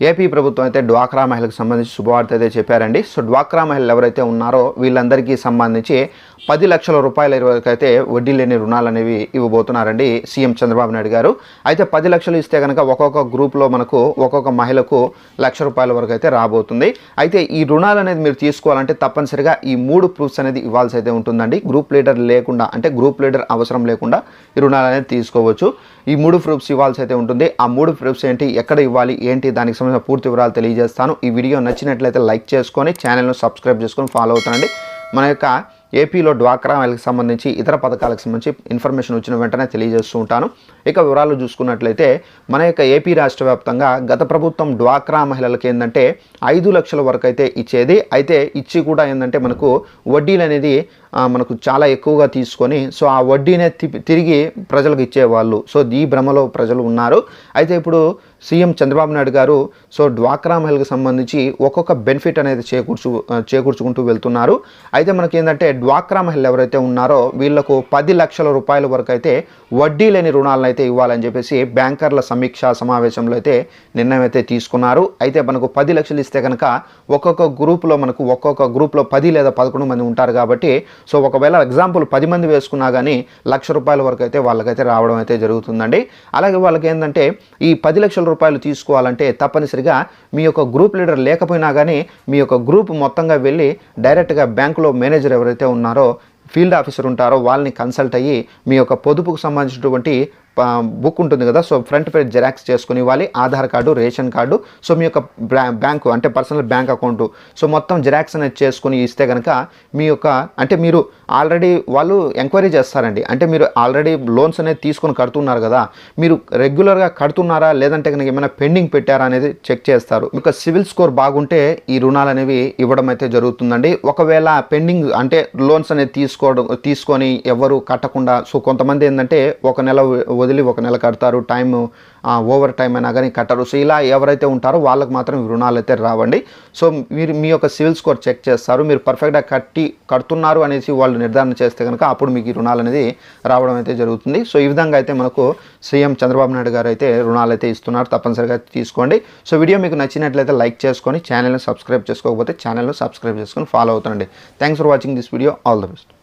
AP ప్రభుత్వం అయితే డ్వాక్రా మహిళకు సంబంధించి శుభవార్త అయితే చెప్పారండి. సో డ్వాక్రా మహిళలు ఎవరైతే ఉన్నారో వీళ్ళందరికీ సంబంధించి పది లక్షల రూపాయల వరకు అయితే వడ్డీ లేని రుణాలు అనేవి ఇవ్వబోతున్నారండి సీఎం చంద్రబాబు నాయుడు గారు. అయితే పది లక్షలు ఇస్తే కనుక ఒక్కొక్క గ్రూప్లో మనకు ఒక్కొక్క మహిళకు లక్ష రూపాయల వరకు అయితే రాబోతుంది. అయితే ఈ రుణాలు అనేది మీరు తీసుకోవాలంటే తప్పనిసరిగా ఈ మూడు ప్రూఫ్స్ అనేది ఇవ్వాల్సి అయితే ఉంటుందండి. గ్రూప్ లీడర్ లేకుండా అంటే గ్రూప్ లీడర్ అవసరం లేకుండా ఈ రుణాలు అనేది తీసుకోవచ్చు. ఈ మూడు ప్రూఫ్స్ ఇవ్వాల్సి అయితే ఉంటుంది. ఆ మూడు ప్రూఫ్స్ ఏంటి ఎక్కడ ఇవ్వాలి ఏంటి దానికి సంబంధించిన పూర్తి వివరాలు తెలియజేస్తాను. ఈ వీడియో నచ్చినట్లయితే లైక్ చేసుకొని ఛానల్ను సబ్స్క్రైబ్ చేసుకొని ఫాలో అవుతానండి. మన యొక్క ఏపీలో డ్వాక్రా మహిళలకు సంబంధించి ఇతర పథకాలకు సంబంధించి ఇన్ఫర్మేషన్ వచ్చిన వెంటనే తెలియజేస్తూ ఉంటాను. ఇక వివరాలు చూసుకున్నట్లయితే మన యొక్క ఏపీ రాష్ట్ర వ్యాప్తంగా గత ప్రభుత్వం డ్వాక్రా మహిళలకు ఏంటంటే ఐదు లక్షల వరకు అయితే ఇచ్చేది. అయితే ఇచ్చి కూడా ఏంటంటే మనకు వడ్డీలు అనేది మనకు చాలా ఎక్కువగా తీసుకొని సో ఆ వడ్డీనే తి- తిరిగి ప్రజలకు ఇచ్చేవాళ్ళు. సో ఈ భ్రమలో ప్రజలు ఉన్నారు. అయితే ఇప్పుడు సీఎం చంద్రబాబు నాయుడు గారు సో డ్వాక్రా మహిళకు సంబంధించి ఒక్కొక్క బెనిఫిట్ అనేది చేకూర్చు చేకూర్చుకుంటూ వెళ్తున్నారు. అయితే మనకి ఏంటంటే డ్వాక్రా మహిళలు ఎవరైతే ఉన్నారో వీళ్ళకు పది లక్షల రూపాయల వరకు అయితే వడ్డీ లేని రుణాలను అయితే ఇవ్వాలని చెప్పేసి బ్యాంకర్ల సమీక్షా సమావేశంలో అయితే నిర్ణయం అయితే తీసుకున్నారు. అయితే మనకు పది లక్షలు ఇస్తే కనుక ఒక్కొక్క గ్రూప్లో మనకు ఒక్కొక్క గ్రూప్లో పది లేదా పదకొండు మంది ఉంటారు కాబట్టి సో ఒకవేళ ఎగ్జాంపుల్ పది మంది వేసుకున్నా కానీ లక్ష రూపాయల వరకు అయితే వాళ్ళకైతే రావడం అయితే జరుగుతుందండి. అలాగే వాళ్ళకి ఏంటంటే ఈ పది లక్షల రూపాయలు తీసుకోవాలంటే తప్పనిసరిగా మీ యొక్క గ్రూప్ లీడర్ లేకపోయినా కానీ మీ యొక్క గ్రూప్ మొత్తంగా వెళ్ళి డైరెక్ట్గా బ్యాంకులో మేనేజర్ ఎవరైతే ఉన్నారో ఫీల్డ్ ఆఫీసర్ ఉంటారో వాళ్ళని కన్సల్ట్ అయ్యి మీ యొక్క పొదుపుకు సంబంధించినటువంటి బుక్ ఉంటుంది కదా. సో ఫ్రంట్ పేజ్ జెరాక్స్ చేసుకుని ఇవ్వాలి. Aadhaar card ration card. So మీ యొక్క బ్యాంకు అంటే పర్సనల్ బ్యాంక్ అకౌంట్ సో మొత్తం జెరాక్స్ అనేది చేసుకుని ఇస్తే కనుక మీ యొక్క అంటే మీరు ఆల్రెడీ వాళ్ళు ఎంక్వైరీ చేస్తారండి. అంటే మీరు ఆల్రెడీ లోన్స్ అనేది తీసుకొని కడుతున్నారు కదా. మీరు రెగ్యులర్గా కడుతున్నారా? లేదంటే కనుక ఏమైనా పెండింగ్ పెట్టారా అనేది చెక్ చేస్తారు. మీకు సివిల్ స్కోర్ బాగుంటే ఈ రుణాలు అనేవి ఇవ్వడం అయితే జరుగుతుందండి. ఒకవేళ పెండింగ్ అంటే లోన్స్ అనేది తీసుకోవడం తీసుకొని ఎవరు కట్టకుండా సో కొంతమంది ఏంటంటే ఒక నెల వదిలి ఒక నెల కడతారు టైం ఓవర్ టైం అయినా కానీ కట్టరు. సో ఇలా ఎవరైతే ఉంటారో వాళ్ళకి మాత్రం రుణాలు అయితే రావండి. సో మీరు మీ యొక్క సివిల్ స్కోర్ చెక్ చేస్తారు. మీరు పర్ఫెక్ట్గా కట్టి కడుతున్నారు అనేసి వాళ్ళు నిర్ధారణ చేస్తే కనుక అప్పుడు మీకు ఈ రుణాలు అనేది రావడం అయితే జరుగుతుంది. సో ఈ విధంగా అయితే మనకు సీఎం చంద్రబాబు నాయుడు గారు అయితే రుణాలు అయితే ఇస్తున్నారు. తప్పనిసరిగా తీసుకోండి. సో వీడియో మీకు నచ్చినట్లయితే లైక్ చేసుకొని ఛానల్ని సబ్స్క్రైబ్ చేసుకోకపోతే ఛానల్ను సబ్స్క్రైబ్ చేసుకొని follow అవుతుండండి. Thanks for watching this video. All the best.